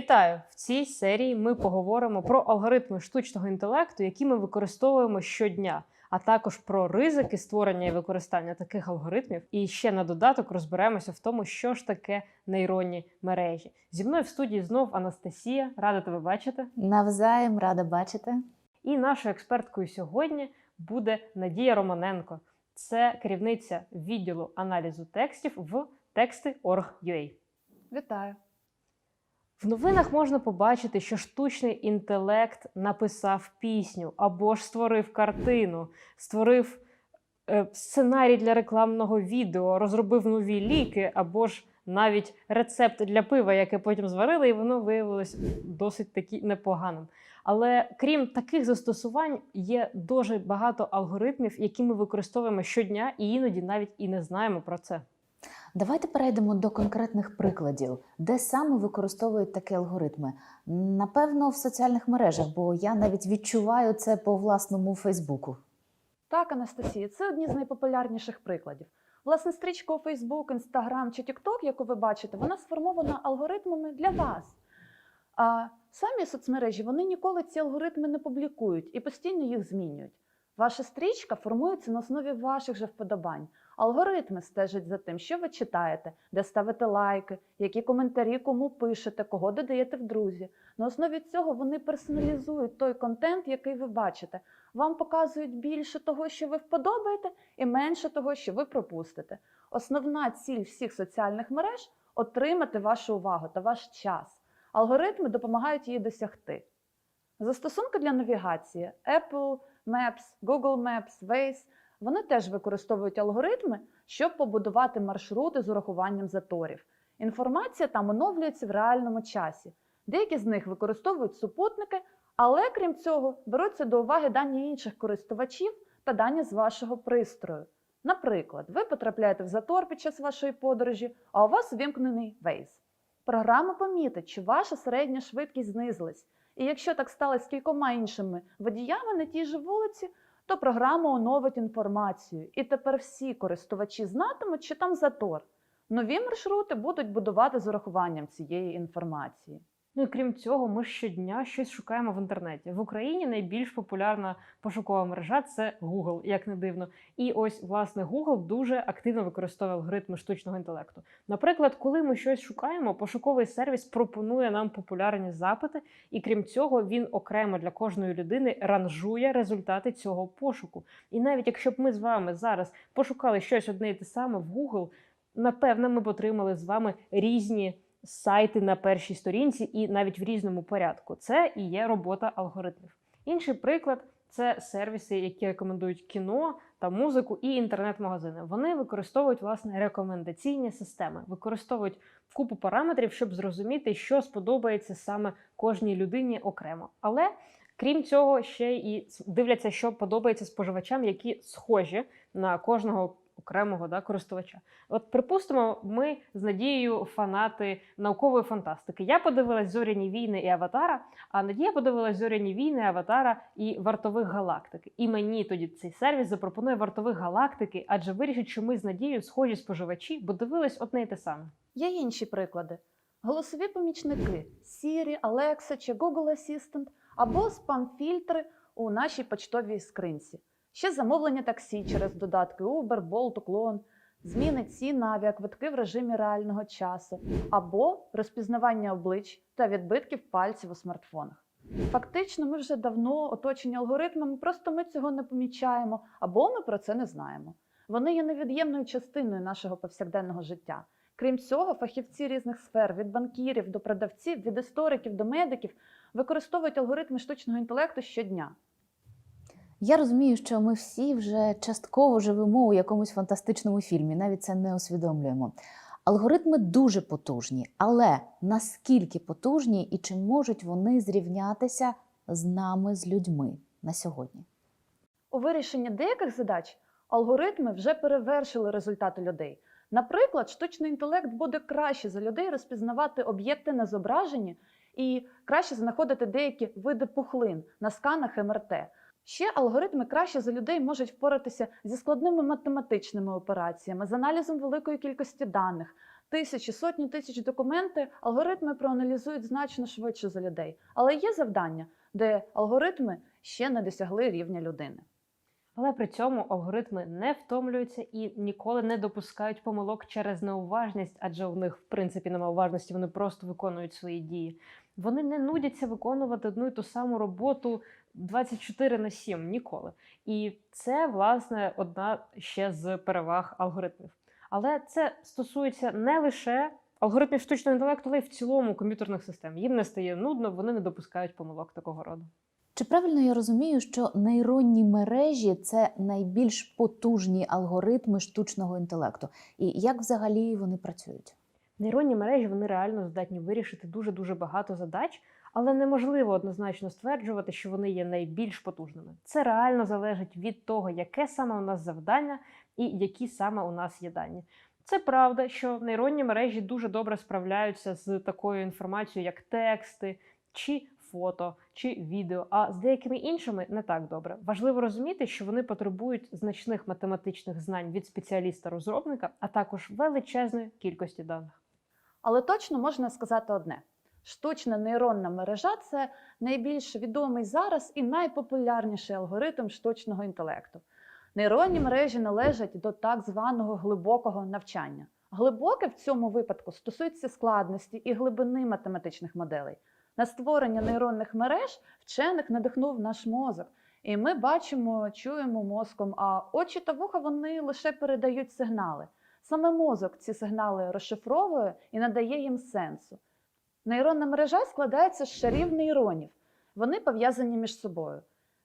Вітаю! В цій серії ми поговоримо про алгоритми штучного інтелекту, які ми використовуємо щодня, а також про ризики створення і використання таких алгоритмів. І ще на додаток розберемося в тому, що ж таке нейронні мережі. Зі мною в студії знов Анастасія, рада тебе бачити. Навзаєм рада бачити. І нашою експерткою сьогодні буде Надія Романенко. Це керівниця відділу аналізу текстів в тексти.org.ua. Вітаю. В новинах можна побачити, що штучний інтелект написав пісню або ж створив картину, створив е, сценарій для рекламного відео, розробив нові ліки, або ж навіть рецепт для пива, яке потім зварили, і воно виявилось досить таки непоганим. Але крім таких застосувань, є дуже багато алгоритмів, які ми використовуємо щодня, і іноді навіть і не знаємо про це. Давайте перейдемо до конкретних прикладів, де саме використовують такі алгоритми. Напевно, в соціальних мережах, бо я навіть відчуваю це по власному Фейсбуку. Так, Анастасія, це одні з найпопулярніших прикладів. Власне, стрічка у Facebook, Instagram чи TikTok, яку ви бачите, вона сформована алгоритмами для вас. А самі соцмережі вони ніколи ці алгоритми не публікують і постійно їх змінюють. Ваша стрічка формується на основі ваших же вподобань. Алгоритми стежать за тим, що ви читаєте, де ставите лайки, які коментарі кому пишете, кого додаєте в друзі. На основі цього вони персоналізують той контент, який ви бачите. Вам показують більше того, що ви вподобаєте, і менше того, що ви пропустите. Основна ціль всіх соціальних мереж отримати вашу увагу та ваш час. Алгоритми допомагають її досягти. Застосунки для навігації Apple Maps, Google Maps, Waze вони теж використовують алгоритми, щоб побудувати маршрути з урахуванням заторів. Інформація там оновлюється в реальному часі. Деякі з них використовують супутники, але крім цього, беруться до уваги дані інших користувачів та дані з вашого пристрою. Наприклад, ви потрапляєте в затор під час вашої подорожі, а у вас увімкнений Waze. Програма помітить, що ваша середня швидкість знизилась. І якщо так сталося з кількома іншими водіями на тій же вулиці, то програма оновить інформацію. І тепер всі користувачі знатимуть, що там затор. Нові маршрути будуть будувати з урахуванням цієї інформації. Ну і крім цього, ми щодня щось шукаємо в інтернеті. В Україні найбільш популярна пошукова мережа це Google, як не дивно. І ось власне Google дуже активно використовує алгоритми штучного інтелекту. Наприклад, коли ми щось шукаємо, пошуковий сервіс пропонує нам популярні запити, і крім цього, він окремо для кожної людини ранжує результати цього пошуку. І навіть якщо б ми з вами зараз пошукали щось одне і те саме в Google, напевно, ми б отримали з вами різні сайти на першій сторінці і навіть в різному порядку. Це і є робота алгоритмів. Інший приклад це сервіси, які рекомендують кіно та музику і інтернет-магазини. Вони використовують власне рекомендаційні системи, використовують купу параметрів, щоб зрозуміти, що сподобається саме кожній людині окремо. Але крім цього, ще і дивляться, що подобається споживачам, які схожі на кожного окремого да, користувача. От, припустимо, ми з Надією фанати наукової фантастики. Я подивилась зоряні війни і Аватара, а Надія подивилась зоряні війни, Аватара і вартових галактики. І мені тоді цей сервіс запропонує вартових галактики, адже вирішить, що ми з Надією схожі споживачі, бо дивились одне й те саме. Є інші приклади: голосові помічники Siri, Alexa чи Google Assistant або спам-фільтри у нашій почтовій скринці. Ще замовлення таксі через додатки Uber, Bolt, Uklon, зміни цін на авіаквитки в режимі реального часу, або розпізнавання облич та відбитків пальців у смартфонах. Фактично, ми вже давно оточені алгоритмами, просто ми цього не помічаємо, або ми про це не знаємо. Вони є невід'ємною частиною нашого повсякденного життя. Крім цього, фахівці різних сфер від банкірів до продавців, від істориків до медиків використовують алгоритми штучного інтелекту щодня. Я розумію, що ми всі вже частково живемо у якомусь фантастичному фільмі, навіть це не усвідомлюємо. Алгоритми дуже потужні, але наскільки потужні і чи можуть вони зрівнятися з нами, з людьми на сьогодні? У вирішенні деяких задач алгоритми вже перевершили результати людей. Наприклад, штучний інтелект буде краще за людей розпізнавати об'єкти на зображенні і краще знаходити деякі види пухлин на сканах МРТ. Ще алгоритми краще за людей можуть впоратися зі складними математичними операціями, з аналізом великої кількості даних тисячі, сотні тисяч документи, алгоритми проаналізують значно швидше за людей. Але є завдання, де алгоритми ще не досягли рівня людини. Але при цьому алгоритми не втомлюються і ніколи не допускають помилок через неуважність, адже у них, в принципі, немає уважності, вони просто виконують свої дії. Вони не нудяться виконувати одну і ту саму роботу 24 на 7 ніколи. І це, власне, одна ще з переваг алгоритмів. Але це стосується не лише алгоритмів штучного інтелекту, але й в цілому комп'ютерних систем. Їм не стає нудно, вони не допускають помилок такого роду. Чи правильно я розумію, що нейронні мережі це найбільш потужні алгоритми штучного інтелекту? І як взагалі вони працюють? Нейронні мережі вони реально здатні вирішити дуже дуже багато задач, але неможливо однозначно стверджувати, що вони є найбільш потужними. Це реально залежить від того, яке саме у нас завдання і які саме у нас є дані. Це правда, що нейронні мережі дуже добре справляються з такою інформацією, як тексти чи фото чи відео. А з деякими іншими не так добре. Важливо розуміти, що вони потребують значних математичних знань від спеціаліста-розробника, а також величезної кількості даних. Але точно можна сказати одне: штучна нейронна мережа це найбільш відомий зараз і найпопулярніший алгоритм штучного інтелекту. Нейронні мережі належать до так званого глибокого навчання. Глибоке в цьому випадку стосується складності і глибини математичних моделей. На створення нейронних мереж вчених надихнув наш мозок. І ми бачимо, чуємо мозком, а очі та вуха вони лише передають сигнали. Саме мозок ці сигнали розшифровує і надає їм сенсу. Нейронна мережа складається з шарів нейронів. Вони пов'язані між собою.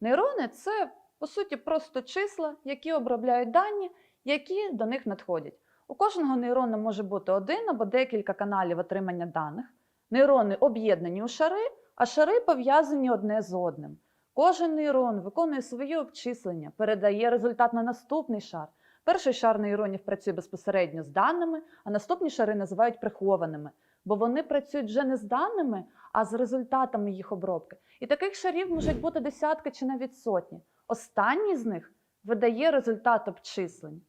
Нейрони це, по суті, просто числа, які обробляють дані, які до них надходять. У кожного нейрона може бути один або декілька каналів отримання даних. Нейрони об'єднані у шари, а шари пов'язані одне з одним. Кожен нейрон виконує своє обчислення, передає результат на наступний шар. Перший шар нейронів працює безпосередньо з даними, а наступні шари називають прихованими, бо вони працюють вже не з даними, а з результатами їх обробки. І таких шарів можуть бути десятки чи навіть сотні. Останній з них видає результат обчислень.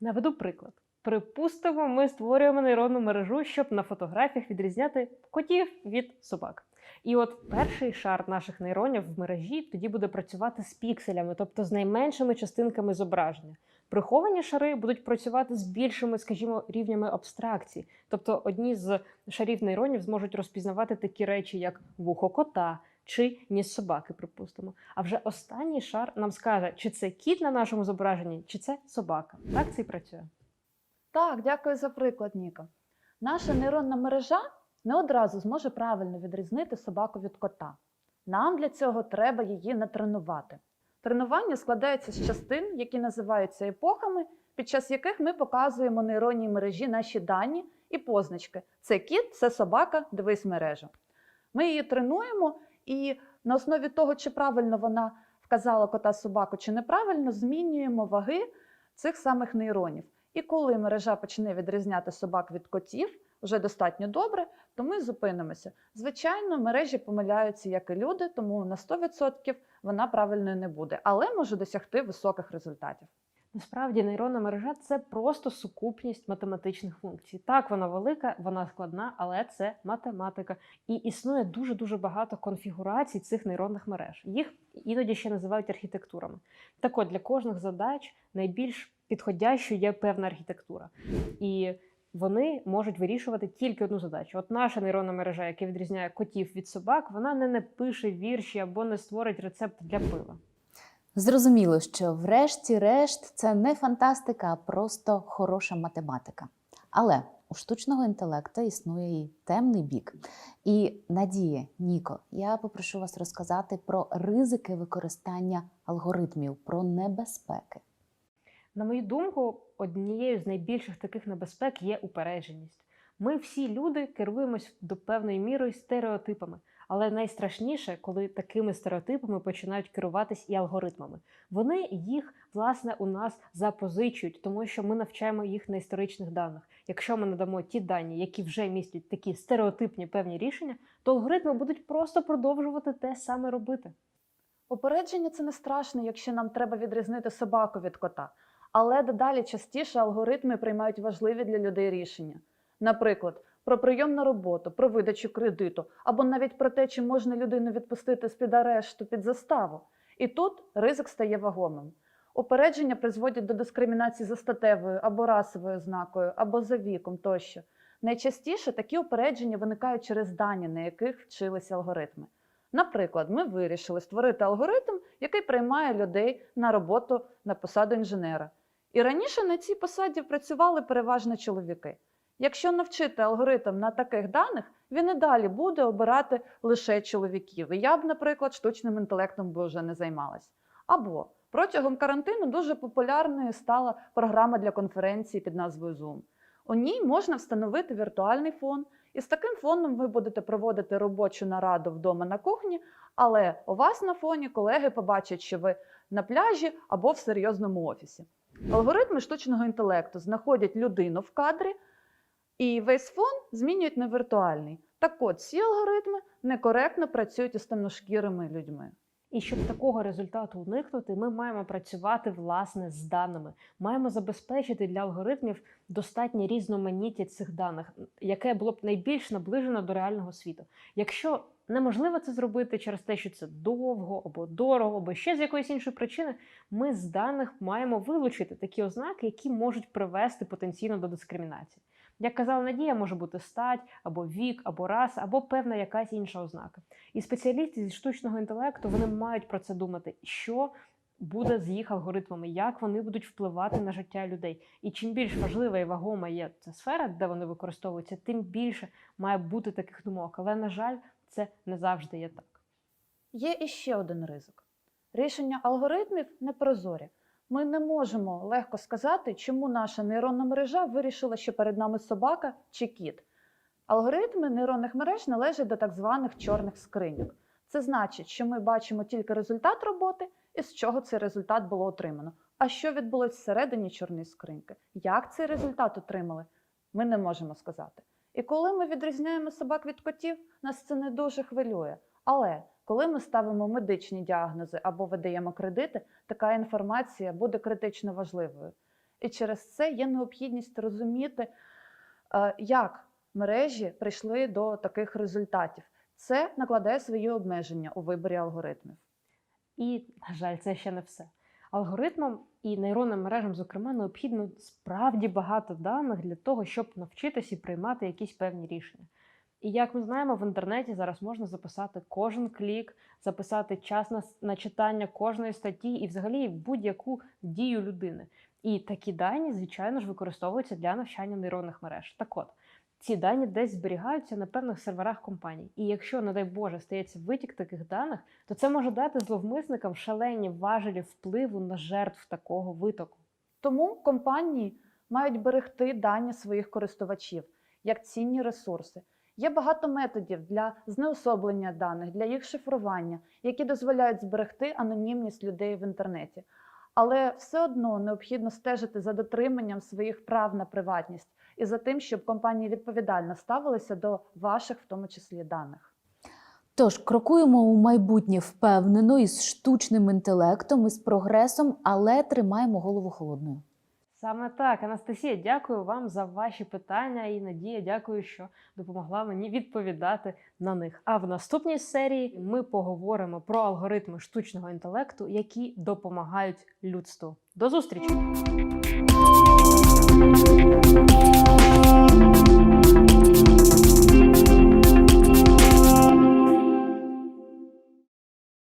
Наведу приклад. Припустимо, ми створюємо нейронну мережу, щоб на фотографіях відрізняти котів від собак. І от перший шар наших нейронів в мережі тоді буде працювати з пікселями, тобто з найменшими частинками зображення. Приховані шари будуть працювати з більшими, скажімо, рівнями абстракції. Тобто одні з шарів нейронів зможуть розпізнавати такі речі, як вухо кота чи ніс собаки, припустимо. А вже останній шар нам скаже, чи це кіт на нашому зображенні, чи це собака. Так це і працює. Так, дякую за приклад, Ніка. Наша нейронна мережа не одразу зможе правильно відрізнити собаку від кота. Нам для цього треба її натренувати. Тренування складається з частин, які називаються епохами, під час яких ми показуємо нейронній мережі наші дані і позначки. Це кіт, це собака, дивись мережу. Ми її тренуємо, і на основі того, чи правильно вона вказала кота собаку, чи неправильно, змінюємо ваги цих самих нейронів. І коли мережа почне відрізняти собак від котів вже достатньо добре, то ми зупинимося. Звичайно, мережі помиляються, як і люди, тому на 100% вона правильною не буде, але може досягти високих результатів. Насправді нейронна мережа це просто сукупність математичних функцій. Так, вона велика, вона складна, але це математика. І існує дуже дуже багато конфігурацій цих нейронних мереж. Їх іноді ще називають архітектурами. Так от для кожних задач найбільш підходящою є певна архітектура. І вони можуть вирішувати тільки одну задачу. От наша нейронна мережа, яка відрізняє котів від собак, вона не напише вірші або не створить рецепт для пива. Зрозуміло, що врешті-решт це не фантастика, а просто хороша математика. Але у штучного інтелекту існує і темний бік. І Надія, Ніко, я попрошу вас розказати про ризики використання алгоритмів, про небезпеки. На мою думку, однією з найбільших таких небезпек є упередженість. Ми всі люди керуємось до певної міри стереотипами, але найстрашніше, коли такими стереотипами починають керуватись і алгоритмами. Вони їх власне у нас запозичують, тому що ми навчаємо їх на історичних даних. Якщо ми надамо ті дані, які вже містять такі стереотипні певні рішення, то алгоритми будуть просто продовжувати те саме робити. Попередження це не страшно, якщо нам треба відрізнити собаку від кота. Але дедалі частіше алгоритми приймають важливі для людей рішення. Наприклад, про прийом на роботу, про видачу кредиту, або навіть про те, чи можна людину відпустити з-під арешту під заставу. І тут ризик стає вагомим. Упередження призводять до дискримінації за статевою або расовою ознакою, або за віком тощо. Найчастіше такі упередження виникають через дані, на яких вчилися алгоритми. Наприклад, ми вирішили створити алгоритм, який приймає людей на роботу на посаду інженера. І раніше на цій посаді працювали переважно чоловіки. Якщо навчити алгоритм на таких даних, він і далі буде обирати лише чоловіків. І я б, наприклад, штучним інтелектом би вже не займалась. Або протягом карантину дуже популярною стала програма для конференції під назвою Zoom. У ній можна встановити віртуальний фон, і з таким фоном ви будете проводити робочу нараду вдома на кухні, але у вас на фоні колеги побачать, що ви на пляжі або в серйозному офісі. Алгоритми штучного інтелекту знаходять людину в кадрі, і весь фон змінюють на віртуальний. Так от, ці алгоритми некоректно працюють із темношкірими людьми. І щоб такого результату уникнути, ми маємо працювати власне з даними. Маємо забезпечити для алгоритмів достатнє різноманіття цих даних, яке було б найбільш наближено до реального світу. Якщо неможливо це зробити через те, що це довго або дорого, або ще з якоїсь іншої причини, ми з даних маємо вилучити такі ознаки, які можуть привести потенційно до дискримінації. Як казала Надія, може бути стать, або вік, або раса, або певна якась інша ознака. І спеціалісти зі штучного інтелекту вони мають про це думати, що буде з їх алгоритмами, як вони будуть впливати на життя людей. І чим більш важлива і вагома є ця сфера, де вони використовуються, тим більше має бути таких думок. Але на жаль, це не завжди є так. Є іще один ризик. Рішення алгоритмів непрозорі. Ми не можемо легко сказати, чому наша нейронна мережа вирішила, що перед нами собака чи кіт. Алгоритми нейронних мереж належать до так званих чорних скриньок. Це значить, що ми бачимо тільки результат роботи і з чого цей результат було отримано. А що відбулося всередині чорної скриньки? Як цей результат отримали? Ми не можемо сказати. І коли ми відрізняємо собак від котів, нас це не дуже хвилює. Але коли ми ставимо медичні діагнози або видаємо кредити, така інформація буде критично важливою. І через це є необхідність розуміти, е, як мережі прийшли до таких результатів. Це накладає свої обмеження у виборі алгоритмів. І, на жаль, це ще не все. Алгоритмам і нейронним мережам, зокрема, необхідно справді багато даних для того, щоб навчитися і приймати якісь певні рішення. І як ми знаємо, в інтернеті зараз можна записати кожен клік, записати час на, на читання кожної статті і взагалі будь-яку дію людини. І такі дані, звичайно ж, використовуються для навчання нейронних мереж. Так от, ці дані десь зберігаються на певних серверах компаній. І якщо, не дай Боже, стається витік таких даних, то це може дати зловмисникам шалені важелі впливу на жертв такого витоку. Тому компанії мають берегти дані своїх користувачів як цінні ресурси. Є багато методів для знеособлення даних, для їх шифрування, які дозволяють зберегти анонімність людей в інтернеті. Але все одно необхідно стежити за дотриманням своїх прав на приватність і за тим, щоб компанії відповідально ставилися до ваших, в тому числі, даних. Тож крокуємо у майбутнє впевнено із штучним інтелектом, із прогресом, але тримаємо голову холодною. Саме так, Анастасія, дякую вам за ваші питання і Надія, дякую, що допомогла мені відповідати на них. А в наступній серії ми поговоримо про алгоритми штучного інтелекту, які допомагають людству. До зустрічі!